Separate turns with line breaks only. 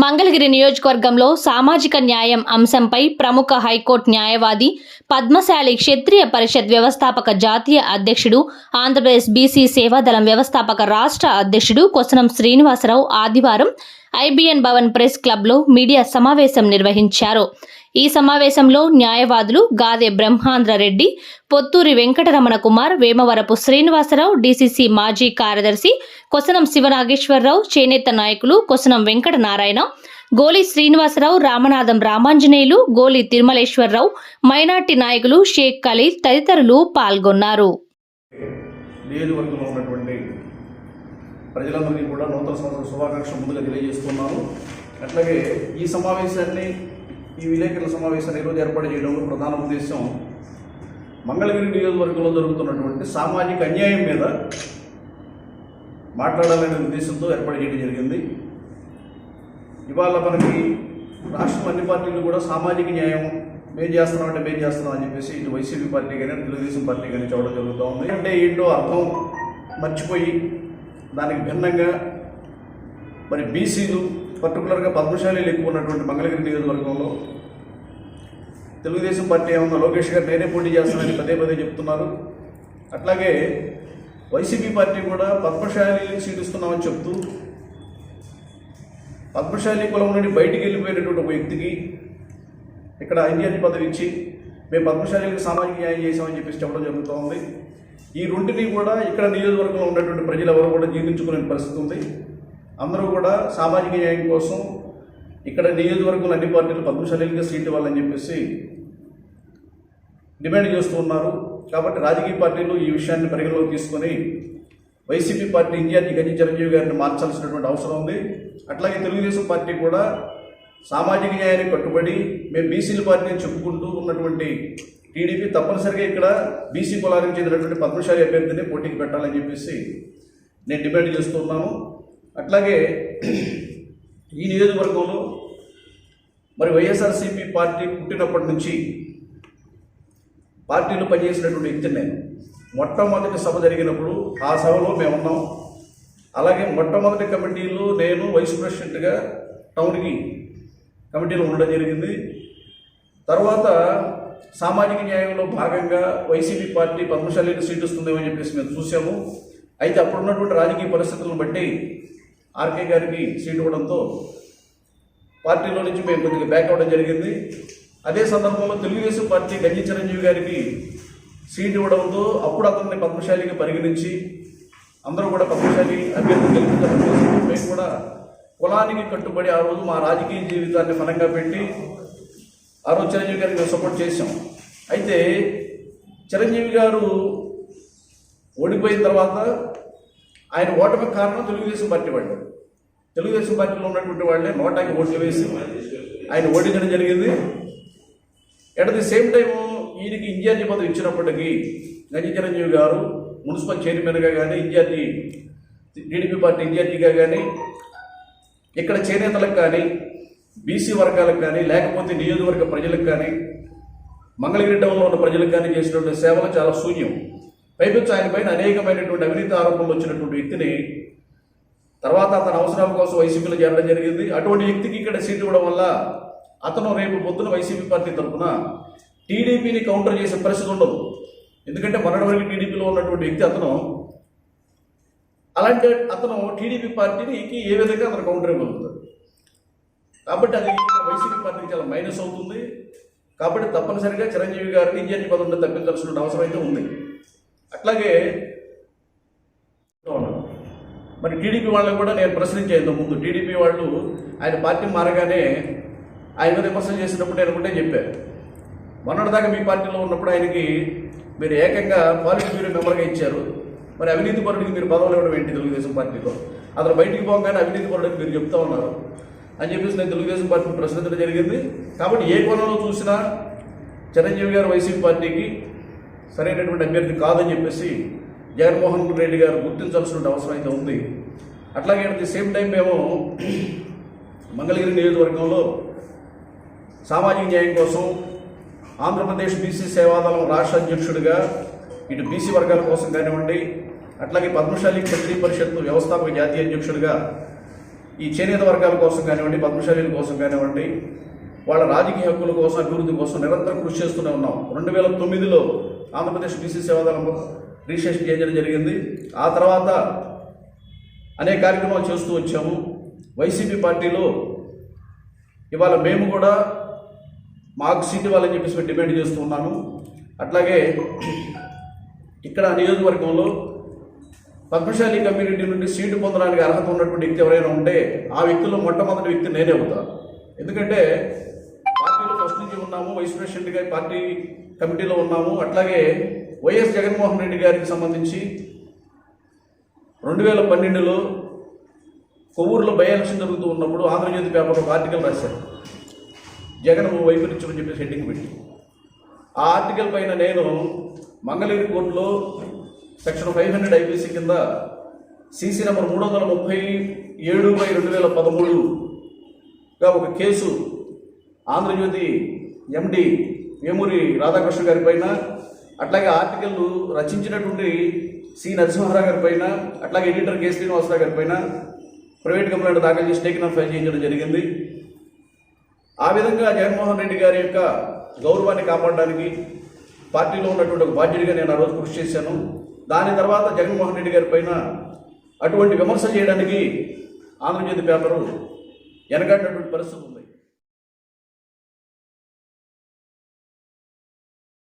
మంగళగిరి నియోజకవర్గంలో సామాజిక న్యాయం అంశంపై ప్రముఖ హైకోర్టు న్యాయవాది పద్మశాలి క్షత్రియ పరిషత్ వ్యవస్థాపక జాతీయ అధ్యక్షుడు ఆంధ్రప్రదేశ్ బీసీ సేవాదళం వ్యవస్థాపక రాష్ట్ర అధ్యక్షుడు కొసనం శ్రీనివాసరావు ఆదివారం ఐబీఎన్ భవన్ ప్రెస్ క్లబ్లో మీడియా సమావేశం నిర్వహించారు. ఈ సమావేశంలో న్యాయవాదులు గాదె బ్రహ్మాంధ్రరెడ్డి పొత్తూరి వెంకటరమణ కుమార్ వేమవరపు శ్రీనివాసరావు డీసీసీ మాజీ కార్యదర్శి కొసనం శివనాగేశ్వరరావు చేనేత నాయకులు కొసనం వెంకట నారాయణ గోలి శ్రీనివాసరావు రామనాథం రామాంజనేయులు గోలి తిరుమలేశ్వరరావు మైనార్టీ నాయకులు షేక్ ఖలీల్ తదితరులు పాల్గొన్నారు.
ప్రజలందరికీ కూడా నూతన సంవత్సరం శుభాకాంక్షలు ముందుగా తెలియజేస్తున్నాను. అట్లాగే ఈ సమావేశాన్ని ఈ విలేకరుల సమావేశాన్ని ఈరోజు ఏర్పాటు చేయడంలో ప్రధాన ఉద్దేశం మంగళగిరి నియోజకవర్గంలో జరుగుతున్నటువంటి సామాజిక అన్యాయం మీద మాట్లాడాలనే ఉద్దేశంతో ఏర్పాటు చేయడం జరిగింది. ఇవాళ మనకి రాష్ట్రం అన్ని పార్టీలు కూడా సామాజిక న్యాయం మేం చేస్తున్నాం అంటే మేం చేస్తున్నాం అని చెప్పేసి ఇటు వైసీపీ పార్టీ కానీ తెలుగుదేశం పార్టీ కానీ చూడడం జరుగుతూ ఉంది. అంటే ఏంటో అర్థం మర్చిపోయి దానికి భిన్నంగా మరి బీసీలు పర్టికులర్గా పద్మశాలీలు ఎక్కువ ఉన్నటువంటి మంగళగిరి నియోజకవర్గంలో తెలుగుదేశం పార్టీ ఏమన్నా లోకేష్ గారు నేనే పోటీ చేస్తానని పదే పదే చెప్తున్నారు. అట్లాగే వైసీపీ పార్టీ కూడా పద్మశాలి సీటిస్తున్నామని చెప్తూ పద్మశాలి కులం నుండి బయటికి వెళ్ళిపోయినటువంటి ఒక వ్యక్తికి ఇక్కడ ఇండియన్ పదవి ఇచ్చి మేము పద్మశాలికి సామాజిక న్యాయం చేసామని చెప్పేసి చెప్పడం జరుగుతూ ఉంది. ఈ రెండింటినీ కూడా ఇక్కడ నియోజకవర్గంలో ఉన్నటువంటి ప్రజలు ఎవరు కూడా జీర్ణించుకునే పరిస్థితి ఉంది. అందరూ కూడా సామాజిక న్యాయం కోసం ఇక్కడ నియోజకవర్గంలో అన్ని పార్టీలు పద్మశాలిగా సీట్ ఇవ్వాలని చెప్పేసి డిమాండ్ చేస్తూ ఉన్నారు. కాబట్టి రాజకీయ పార్టీలు ఈ విషయాన్ని పరిగణలోకి తీసుకొని వైసీపీ పార్టీ ఇండియాని గజి చిరంజీవి గారిని మార్చాల్సినటువంటి అవసరం ఉంది. అట్లాగే తెలుగుదేశం పార్టీ కూడా సామాజిక న్యాయానికి కట్టుబడి మేము బీసీల పార్టీని చెప్పుకుంటూ ఉన్నటువంటి టీడీపీ తప్పనిసరిగా ఇక్కడ బీసీ కులానికి చెందినటువంటి పద్మశాలి అభ్యర్థిని పోటీకి పెట్టాలని చెప్పేసి నేను డిమాండ్ చేస్తున్నాను అట్లాగే ఈ నియోజకవర్గంలో మరి వైఎస్ఆర్సీపీ పార్టీ పుట్టినప్పటి నుంచి పార్టీలో పనిచేసినటువంటి వ్యక్తిని నేను మొట్టమొదటి సభ జరిగినప్పుడు ఆ సభలో మేము ఉన్నాం. అలాగే మొట్టమొదటి కమిటీలో నేను వైస్ ప్రెసిడెంట్గా టౌన్కి కమిటీలో ఉండడం జరిగింది. తర్వాత సామాజిక న్యాయంలో భాగంగా వైసీపీ పార్టీ పద్మశాలికి సీటు వస్తుందేమని చెప్పేసి మేము చూసాము అయితే అప్పుడున్నటువంటి రాజకీయ పరిస్థితులను బట్టి ఆర్కే గారికి సీట్ ఇవ్వడంతో పార్టీలో నుంచి మేము కొద్దిగా బ్యాక్ అవ్వడం జరిగింది. అదే సందర్భంలో తెలుగుదేశం పార్టీ గంజి చిరంజీవి గారికి సీట్ ఇవ్వడంతో అప్పుడు అతన్ని పద్మశాలిగా పరిగణించి అందరూ కూడా పద్మశాలి అభ్యర్థి గెలుపుతారని మేము కూడా కులానికి కట్టుబడి ఆ రోజు మా రాజకీయ జీవితాన్ని ఫలంగా పెట్టి ఆ రోజు చిరంజీవి గారికి మేము సపోర్ట్ చేసాం అయితే చిరంజీవి గారు ఓడిపోయిన తర్వాత ఆయన ఓటమి కారణం తెలుగుదేశం పార్టీ వాళ్ళు. తెలుగుదేశం పార్టీలో ఉన్నటువంటి వాళ్ళే నోటాకి ఓట్లు వేసి ఆయన ఓడించడం జరిగింది. అట్ ది సేమ్ టైం ఈయనకి ఇన్ఛార్జి పదవి ఇచ్చినప్పటికీ గంజి చిరంజీవి గారు మున్సిపల్ చైర్మన్గా కానీ ఇన్ఛార్జి టీడీపీ పార్టీ ఇన్ఛార్జిగా కానీ ఇక్కడ చేనేతలకు కానీ బీసీ వర్గాలకు కానీ లేకపోతే నియోజకవర్గ ప్రజలకు కానీ మంగళగిరి టౌన్లో ఉన్న ప్రజలకు కానీ చేసినటువంటి సేవలు చాలా శూన్యం. పైపించి ఆయన పైన అనేకమైనటువంటి అవినీతి ఆరోపణలు వచ్చినటువంటి వ్యక్తిని తర్వాత అతని అవసరాల కోసం వైసీపీలో చేరడం జరిగింది. అటువంటి వ్యక్తికి ఇక్కడ సీట్ ఇవ్వడం వల్ల అతను రేపు పొద్దున వైసీపీ పార్టీ తరఫున టీడీపీని కౌంటర్ చేసే పరిస్థితి ఉండదు. ఎందుకంటే మొన్నటి వరకు టీడీపీలో ఉన్నటువంటి వ్యక్తి అతను. అలాంటి అతను టీడీపీ పార్టీకి ఏ విధంగా అతను కౌంటర్ ఇవ్వగలుగుతాడు? కాబట్టి అది వైసీపీ పార్టీకి చాలా మైనస్ అవుతుంది. కాబట్టి తప్పనిసరిగా చిరంజీవి గారిని ఇంజన్ పదవిని తప్పించాల్సిన అవసరం అయితే ఉంది. అట్లాగే మరి టీడీపీ వాళ్ళని కూడా నేను ప్రశ్నించేంత ముందు టీడీపీ వాళ్ళు ఆయన పార్టీ మారగానే ఆయన విమర్శలు చేసినప్పుడు నేను కూడా చెప్పాను మొన్నటిదాకా మీ పార్టీలో ఉన్నప్పుడు ఆయనకి మీరు ఏకంగా పాలిట్ బ్యూరో మెంబర్గా ఇచ్చారు. మరి అవినీతి పరుడికి మీరు పదవులు ఇవ్వడం ఏంటి తెలుగుదేశం పార్టీలో? అతను బయటికి పోగానే అవినీతి పరుడికి మీరు చెప్తా ఉన్నారు. అని చెప్పేసి నేను తెలుగుదేశం పార్టీని ప్రశ్నించడం జరిగింది. కాబట్టి ఏ కోణంలో చూసినా చిరంజీవి గారు వైసీపీ పార్టీకి సరైనటువంటి అభ్యర్థి కాదని చెప్పేసి జగన్మోహన్ రెడ్డి గారు గుర్తించాల్సిన అవసరం అయితే ఉంది. అట్లాగే అట్ ది సేమ్ టైం మేము మంగళగిరి నియోజకవర్గంలో సామాజిక న్యాయం కోసం ఆంధ్రప్రదేశ్ బీసీ సేవాదళం రాష్ట్ర అధ్యక్షుడిగా ఇటు బీసీ వర్గాల కోసం కానివ్వండి అట్లాగే పద్మశాలి క్షత్రియ పరిషత్ వ్యవస్థాపక జాతీయ అధ్యక్షుడిగా ఈ చేనేత వర్గాల కోసం కానివ్వండి పద్మశాలీల కోసం కానివ్వండి వాళ్ళ రాజకీయ హక్కుల కోసం అభివృద్ధి కోసం నిరంతరం కృషి చేస్తూనే ఉన్నాం. రెండు వేల తొమ్మిదిలో ఆంధ్రప్రదేశ్ బీసీ సేవాదళం రిజిస్ట్రేషన్ చేయడం జరిగింది. ఆ తర్వాత అనేక కార్యక్రమాలు చేస్తూ వచ్చాము. వైసీపీ పార్టీలో ఇవాళ మేము కూడా మాకు సీట్ ఇవ్వాలని చెప్పేసి డిమాండ్ చేస్తూ ఉన్నాము. అట్లాగే ఇక్కడ నియోజకవర్గంలో పద్మశాలి కమ్యూనిటీ నుండి సీటు పొందడానికి అర్హత ఉన్నటువంటి వ్యక్తి ఎవరైనా ఉంటే ఆ వ్యక్తిలో మొట్టమొదటి వ్యక్తి నేనే అవుతాను ఎందుకంటే ఉన్నాము వైస్ ప్రెసిడెంట్గా పార్టీ కమిటీలో ఉన్నాము. అట్లాగే వైఎస్ జగన్మోహన్ రెడ్డి గారికి సంబంధించి రెండు వేల పన్నెండులో కొవ్వూరులో బై ఎలక్షన్ జరుగుతూ ఉన్నప్పుడు ఆంధ్రజ్యోతి పేపర్లో ఒక ఆర్టికల్ రాశారు. జగన్ వైపరీత్యం అని చెప్పేసి హెడ్డింగ్ పెట్టి. ఆ ఆర్టికల్ పైన నేను మంగళగిరి కోర్టులో సెక్షన్ ఫైవ్ హండ్రెడ్ ఐపీసీ కింద సీసీ నెంబర్ మూడు వందల ముప్పై ఏడు బై రెండు వేల పదమూడుగా ఒక కేసు ఆంధ్రజ్యోతి ఎండి వేమూరి రాధాకృష్ణ గారి పైన అట్లాగే ఆర్టికల్ రచించినటువంటి సి నరసింహారావు గారి పైన అట్లాగే ఎడిటర్ కె శ్రీనివాసరావు గారి పైన ప్రైవేట్ కంప్లైంట్ దాఖలు చేసి టేకిన్ ఫైల్ చేయించడం జరిగింది. ఆ విధంగా జగన్మోహన్ రెడ్డి గారి యొక్క గౌరవాన్ని కాపాడడానికి పార్టీలో ఉన్నటువంటి ఒక బాధ్యుడిగా నేను ఆ రోజు కృషి చేశాను. దాని తర్వాత జగన్మోహన్ రెడ్డి గారి పైన అటువంటి విమర్శ చేయడానికి ఆంధ్రజ్యోతి పేపరు వెనకట్టినటువంటి పరిస్థితి ఉంది.